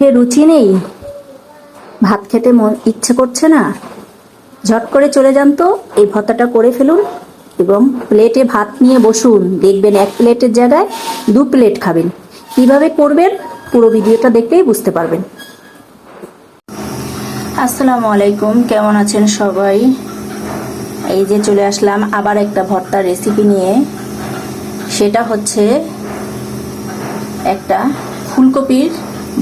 মুখে রুচি নেই? ভাত খেতে মন ইচ্ছে করছে না? ঝট করে চলে যান তো, এই ভর্তাটা করে ফেলুন এবং প্লেটে ভাত নিয়ে বসুন। দেখবেন এক প্লেটের জায়গায় দু প্লেট খাবেন। কীভাবে করবেন, পুরো ভিডিওটা দেখলেই বুঝতে পারবেন। আসসালামু আলাইকুম, কেমন আছেন সবাই? এই যে চলে আসলাম আবার একটা ভর্তার রেসিপি নিয়ে। সেটা হচ্ছে একটা ফুলকপির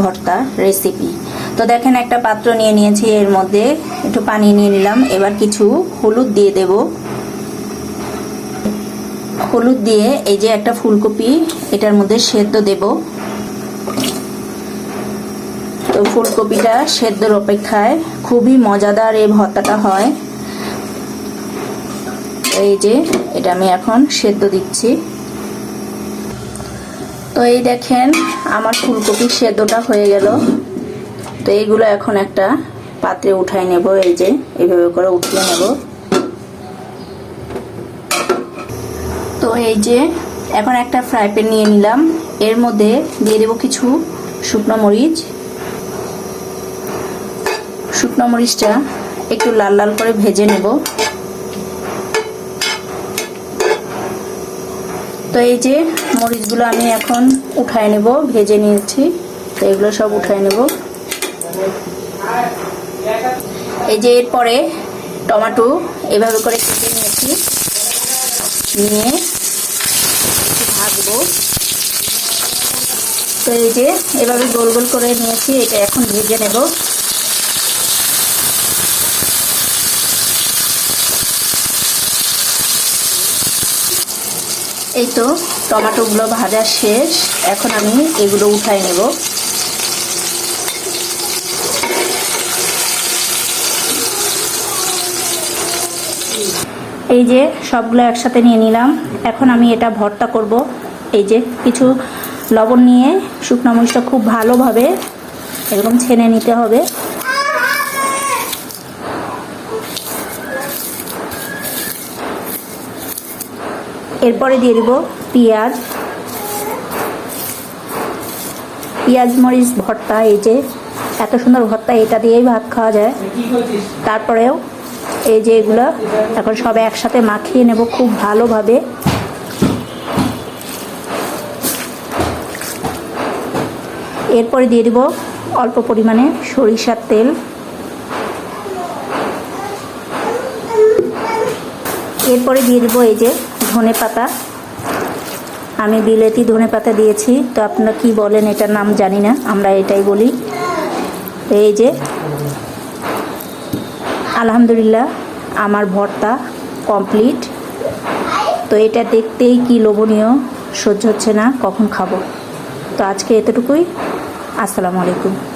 ভর্তা রেসিপি তো দেখেন একটা পাত্র নিয়ে নিয়েছি, এর মধ্যে একটু পানি নিয়ে নিলাম। এবার কিছু হলুদ দিয়ে দেব। হলুদ দিয়ে এই যে একটা ফুলকপি, এটার মধ্যে সেদ্ধ দেব। তো ফুলকপিটা সেদ্ধর অপেক্ষায় খুবই মজাদার এই ভর্তাটা হয়। এই যে, এটা আমি এখন সেদ্ধ দিচ্ছি। তো এই দেখেন, আমার ফুলকপি সেদ্ধটা হয়ে গেল। তো এইগুলো এখন একটা পাত্রে উঠাই নেব, এই যে এইভাবে করে উঠিয়ে নেব। তো এই যে এখন একটা ফ্রাই প্যান নিয়ে নিলাম। এর মধ্যে দিয়ে দেবো কিছু শুকনো মরিচ। শুকনো মরিচটা একটু লাল লাল করে ভেজে নেব। তো এই যে মরিচগুলো আমি এখন উঠায় নেব, ভেজে নিয়েছি। তো এগুলো সব উঠায় নেব। এই যে এরপরে টমেটো এভাবে করে কেটে নিয়েছি। নিয়ে ভাজবো। তো এই যে এভাবে গোল গোল করে নিয়েছি, এটা এখন ভেজে নেব। এই তো, টমেটোগুলো ভাজা শেষ। এখন আমি এগুলো উঠাই নেব। এই যে সবগুলো একসাথে নিয়ে নিলাম। এখন আমি এটা ভর্তা করব। এই যে কিছু লবণ নিয়ে শুকনো মরিচটা খুব ভালোভাবে এরকম ছেনে নিতে হবে। এরপরে দিয়ে দিব পেঁয়াজ। পেঁয়াজ মরিচ ভর্তা, এই যে এত সুন্দর ভর্তা, এটা দিয়েই ভাত খাওয়া যায়। তারপরেও এই যে এগুলো, এখন সব একসাথে মাখিয়ে নেব খুব ভালোভাবে। এরপরে দিয়ে দিব অল্প পরিমাণে সরিষার তেল। এরপরে দিয়ে দিব এই যে ধনে পাতা। আমি বিলেতি ধনে পাতা দিয়েছি। তো আপনারা কি বলেন, এটার নাম জানি না, আমরা এটাই বলি। এই যে, আলহামদুলিল্লাহ, আমার ভর্তা কমপ্লিট। তো এটা দেখতেই কি লোভনীয়, সহ্য হচ্ছে না, কখন খাব? তো আজকে এতটুকুই। আসসালামু আলাইকুম।